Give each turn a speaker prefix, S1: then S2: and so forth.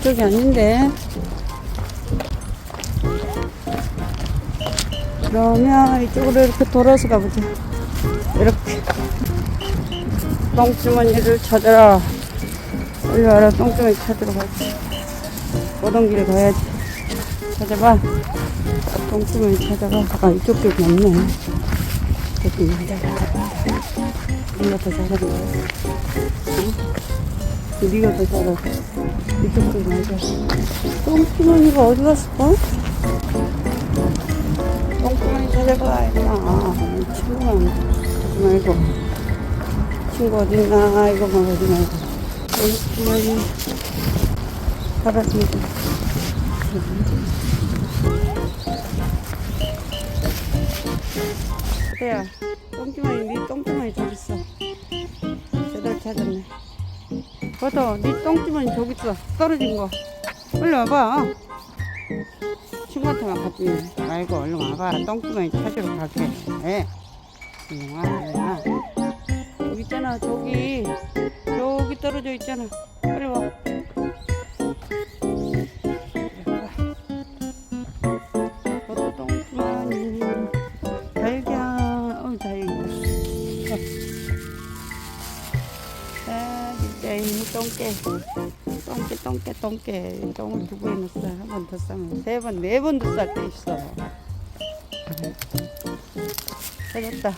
S1: 이쪽이 아닌데. 그러면 이쪽으로 이렇게 돌아서 가보자. 이렇게. 똥주머니를 찾아라. 빨리 와라, 똥주머니 찾으러 가지. 오던 길에 가야지. 찾아봐. 똥주머니 찾아가. 아, 이쪽 쪽이 없네. 여기 있는데. 네가 더 잘하네. 네가 더 잘하. 이쪽 쪽이 맞아. 똥주머니가 어디 갔을까? 찾아봐, 임마. 친구만 하지 말고. 친구 어딨나, 이거만 하지 말고. 똥주머니 사라진다. 그래야 똥주머니 네 똥주머니 저기 있어 제대로 찾았네 버터 네 똥주머니 저기 있어. 떨어진 거. 얼른 와봐. 친구한테만 갖지. 말고 얼른 와봐 똥주머니 찾으러 갈게. 네. 얼른 와와 여기 있잖아. 저기. 저기 떨어져 있잖아. 빨리 와 아, 진짜 이 똥개. 똥개, 똥개, 똥개. 똥을 두 번이나 싸. 한번 더 싸면 세 번, 네 번도 쌀때 있어. 찾았다.